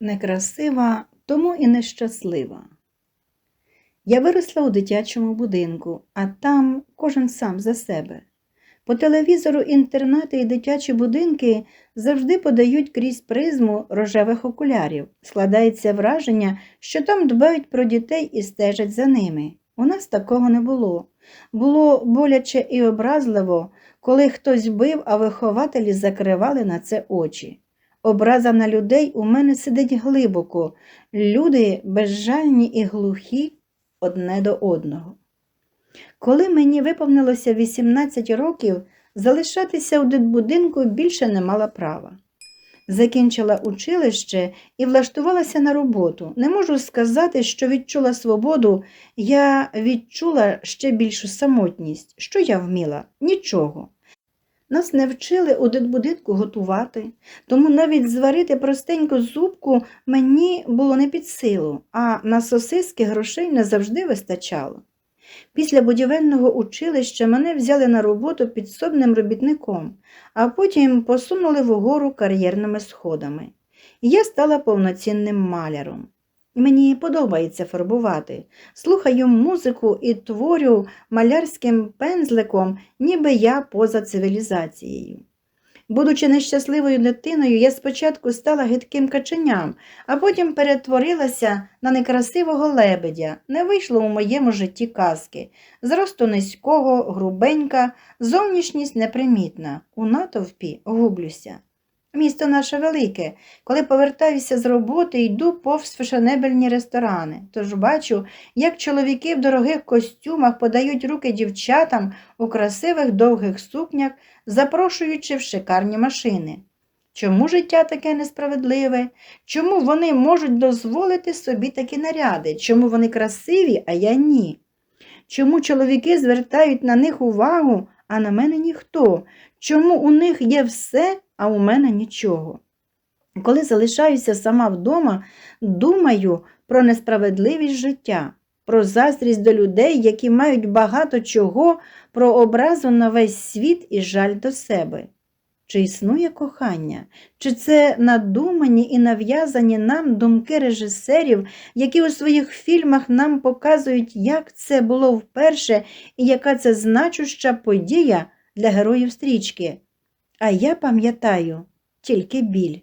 Некрасива, тому і нещаслива. Я виросла у дитячому будинку, а там кожен сам за себе. По телевізору інтернати і дитячі будинки завжди подають крізь призму рожевих окулярів. Складається враження, що там дбають про дітей і стежать за ними. У нас такого не було. Було боляче і образливо, коли хтось бив, а вихователі закривали на це очі. Образа на людей у мене сидить глибоко, люди безжальні і глухі одне до одного. Коли мені виповнилося 18 років, залишатися у дитбудинку більше не мала права. Закінчила училище і влаштувалася на роботу. Не можу сказати, що відчула свободу, я відчула ще більшу самотність. Що я вміла? Нічого. Нас не вчили у дитбудинку готувати, тому навіть зварити простеньку зубку мені було не під силу, а на сосиски грошей не завжди вистачало. Після будівельного училища мене взяли на роботу підсобним робітником, а потім посунули вгору кар'єрними сходами. Я стала повноцінним маляром. Мені подобається фарбувати. Слухаю музику і творю малярським пензликом, ніби я поза цивілізацією. Будучи нещасливою дитиною, я спочатку стала гидким каченям, а потім перетворилася на некрасивого лебедя. Не вийшло у моєму житті казки. Зросту низького, грубенька, зовнішність непримітна. У натовпі гублюся. Місто наше велике. Коли повертаюся з роботи, йду повз фешенебельні ресторани. Тож бачу, як чоловіки в дорогих костюмах подають руки дівчатам у красивих довгих сукнях, запрошуючи в шикарні машини. Чому життя таке несправедливе? Чому вони можуть дозволити собі такі наряди? Чому вони красиві, а я ні? Чому чоловіки звертають на них увагу, а на мене ніхто? Чому у них є все, а у мене нічого? Коли залишаюся сама вдома, думаю про несправедливість життя, про заздрість до людей, які мають багато чого, про образу на весь світ і жаль до себе. Чи існує кохання? Чи це надумані і нав'язані нам думки режисерів, які у своїх фільмах нам показують, як це було вперше і яка це значуща подія для героїв стрічки? А я пам'ятаю тільки біль.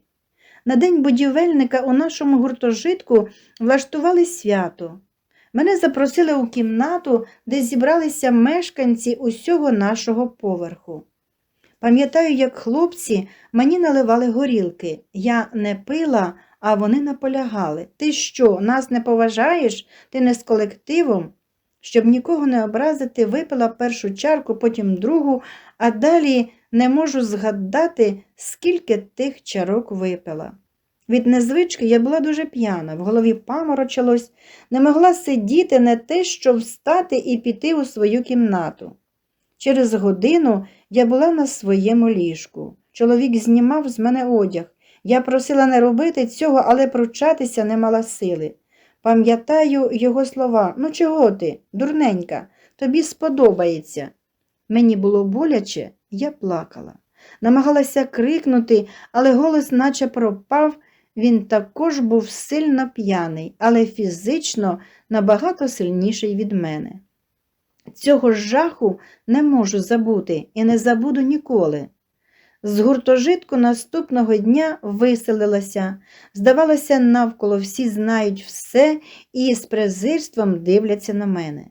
На день будівельника у нашому гуртожитку влаштували свято. Мене запросили у кімнату, де зібралися мешканці усього нашого поверху. Пам'ятаю, як хлопці мені наливали горілки. Я не пила, а вони наполягали. Ти що, нас не поважаєш? Ти не з колективом? Щоб нікого не образити, випила першу чарку, потім другу, а далі не можу згадати, скільки тих чарок випила. Від незвички я була дуже п'яна, в голові паморочилось, не могла сидіти не те, що встати і піти у свою кімнату. Через годину я була на своєму ліжку. Чоловік знімав з мене одяг. Я просила не робити цього, але пручатися не мала сили. Пам'ятаю його слова ну чого ти, дурненька, тобі сподобається. Мені було боляче, я плакала. Намагалася крикнути, але голос наче пропав. Він також був сильно п'яний, але фізично набагато сильніший від мене. Цього жаху не можу забути і не забуду ніколи. З гуртожитку наступного дня виселилася. Здавалося, навколо всі знають все і з презирством дивляться на мене.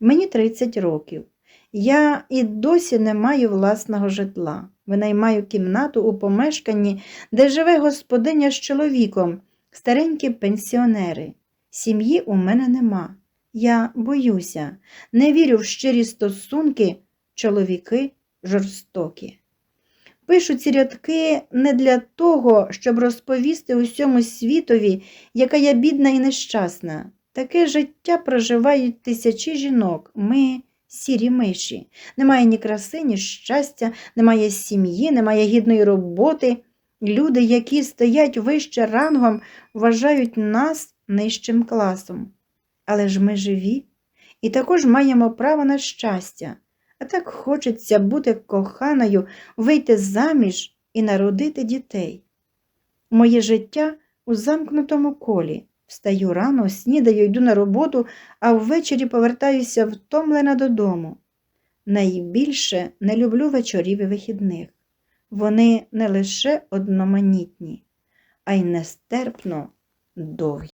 Мені 30 років. Я і досі не маю власного житла. Винаймаю кімнату у помешканні, де живе господиня з чоловіком, старенькі пенсіонери. Сім'ї у мене нема. Я боюся, не вірю в щирі стосунки, чоловіки жорстокі. Пишу ці рядки не для того, щоб розповісти усьому світові, яка я бідна і нещасна. Таке життя проживають тисячі жінок. Ми сірі миші. Немає ні краси, ні щастя, немає сім'ї, немає гідної роботи. Люди, які стоять вище рангом, вважають нас нижчим класом. Але ж ми живі і також маємо право на щастя. А так хочеться бути коханою, вийти заміж і народити дітей. Моє життя у замкнутому колі. Встаю рано, снідаю, йду на роботу, а ввечері повертаюся втомлена додому. Найбільше не люблю вечорів і вихідних. Вони не лише одноманітні, а й нестерпно довгі.